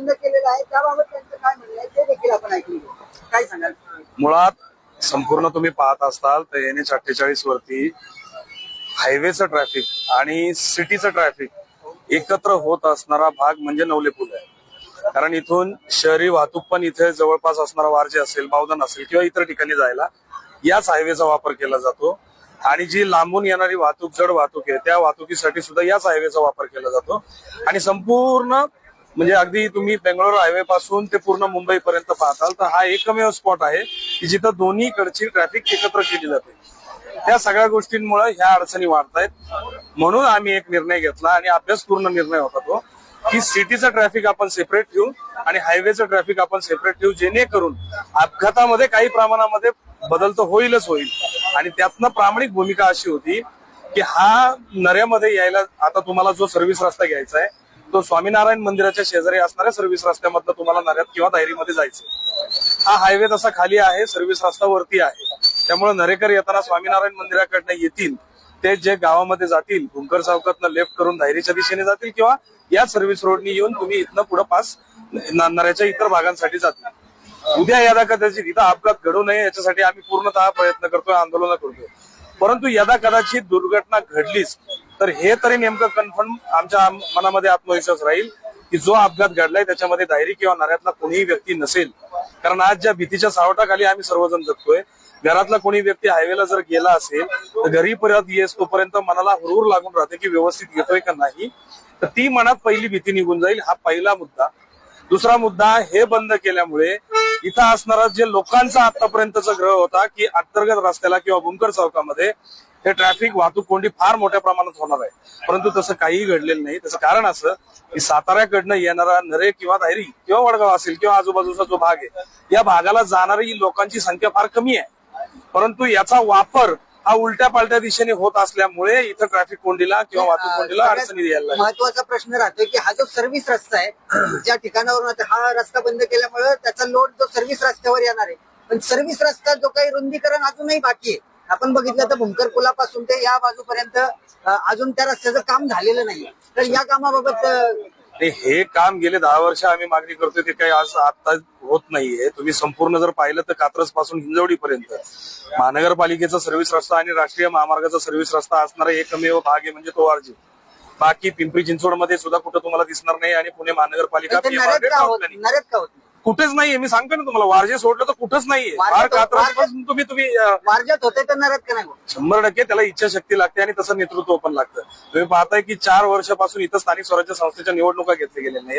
बंद केलेला आहे त्याबाबत त्यांचं काय म्हणणं आहे ते देखील आपण ऐकून काय सांगाल? मुळात संपूर्ण तुम्ही पाहत असताल तर एन एच अठ्ठेचाळीस वरती हायवेचं ट्रॅफिक आणि सिटीचं ट्रॅफिक एकत्र होत असणारा भाग म्हणजे नवले पूल आहे. कारण इथून शहरी वाहतूक पण इथे जवळपास असणारा वारजे असेल बावधन असेल किंवा इतर ठिकाणी जायला याच हायवेचा वापर केला जातो. आणि जी लांबून येणारी वाहतूक जड वाहतूक आहे त्या वाहतुकीसाठी सुद्धा याच हायवेचा वापर केला जातो. आणि संपूर्ण म्हणजे अगदी तुम्ही बेंगलोर हायवे पासून ते पूर्ण मुंबई पर्यंत पाहताल तर हा एकमेव स्पॉट आहे की जिथं दोन्हीकडची ट्रॅफिक एकत्र केली जाते. त्या सगळ्या गोष्टींमुळे ह्या अडचणी वाढतायत म्हणून आम्ही एक निर्णय घेतला आणि अभ्यासपूर्ण निर्णय होता तो की सिटीचं ट्रॅफिक आपण सेपरेट ठेवू आणि हायवेचं ट्रॅफिक आपण सेपरेट ठेवू जेणेकरून अपघातामध्ये काही प्रमाणामध्ये बदल तर होईलच होईल. आणि त्यातनं प्रामाणिक भूमिका अशी होती की हा नऱ्यामध्ये यायला आता तुम्हाला जो सर्व्हिस रस्ता घ्यायचा आहे तो स्वामीनारायण मंदिराच्या शेजारी असणाऱ्या सर्व्हिस रस्त्यामधनं तुम्हाला नऱ्यात किंवा दायरीमध्ये जायचं हा हायवे तसा खाली आहे सर्व्हिस रस्ता वरती आहे. त्यामुळे नरेकर येताना स्वामीनारायण मंदिराकडनं येतील ते जे गावामध्ये जातील भुंकर चौकातनं लेफ्ट करून धायरीच्या दिशेने जातील किंवा या सर्व्हिस रोडनी येऊन तुम्ही इथनं पुढे पास नऱ्याच्या इतर भागांसाठी जातील. उद्या यदा कदाचित इथं अपघात घडू नये याच्यासाठी आम्ही पूर्णतः प्रयत्न करतोय आंदोलन करतोय. परंतु यदा कदाचित दुर्घटना घडलीच तर हे तरी नेमकं कन्फर्म आमच्या मनामध्ये आत्मविश्वास राहील की जो अपघात घडलाय त्याच्यामध्ये धायरी किंवा नऱ्यातला कोणीही व्यक्ती नसेल. कारण आज ज्या भीतीच्या सावटाखाली आम्ही सर्वजण जगतोय घरातला कोणी व्यक्ती हायवेला जर गेला असेल तर घरी परत येस तोपर्यंत मनाला हुरूर लागून राहते की व्यवस्थित येतोय का नाही. तर ती मनात पहिली भीती निघून जाईल हा पहिला मुद्दा. दुसरा मुद्दा हे बंद केल्यामुळे इथं असणारा जे लोकांचा आतापर्यंतचा ग्रह होता की अंतर्गत रस्त्याला किंवा बुंकर चौकामध्ये हे ट्रॅफिक वाहतूक कोंडी फार मोठ्या प्रमाणात होणार आहे. परंतु तसं काहीही घडलेलं नाही. त्याचं कारण असं की साताऱ्याकडनं येणारा नरे किंवा धायरी किंवा वडगाव असेल किंवा आजूबाजूचा जो भाग आहे या भागाला जाणारी लोकांची संख्या फार कमी आहे. परंतु याचा वापर हा उलट्या पालट्या दिशेने होत असल्यामुळे इथं ट्रॅफिक कोंडीला किंवा वाहतूक कोंडीला अडचणी यायला लागल्या. महत्त्वाचा प्रश्न राहतो की हा जो सर्व्हिस रस्ता आहे ज्या ठिकाणावरून हा रस्ता बंद केल्यामुळे त्याचा लोड जो सर्व्हिस रस्त्यावर येणार आहे. पण सर्व्हिस रस्ता जो काही रुंदीकरण अजूनही बाकी आहे आपण बघितलं तर भुंकर पुलापासून ते या बाजूपर्यंत अजून त्या रस्त्याचं काम झालेलं नाही. तर या कामाबाबत आणि हे काम गेले दहा वर्ष आम्ही मागणी करतोय ते काही आज आता होत नाहीये. तुम्ही संपूर्ण जर पाहिलं तर कात्रजपासून हिंजवडी पर्यंत महानगरपालिकेचा सर्व्हिस रस्ता आणि राष्ट्रीय महामार्गाचा सर्व्हिस रस्ता असणारा एकमेव भाग आहे म्हणजे तो आरजी बाकी पिंपरी चिंचवडमध्ये सुद्धा कुठं तुम्हाला दिसणार नाही आणि पुणे महानगरपालिका कुठेच नाहीये. मी सांगतो ना तुम्हाला वारजे सोडलं तर कुठंच नाहीये. वारजे तुम्ही तुम्ही अं, वारज्यात होते तर नरेत का नाही होत? शंभर टक्के त्याला इच्छाशक्ती लागते आणि तसं नेतृत्व पण लागतं. तुम्ही पाहताय की चार वर्षापासून इथं स्थानिक स्वराज्य संस्थेच्या निवडणुका घेतल्या गेल्या नाहीत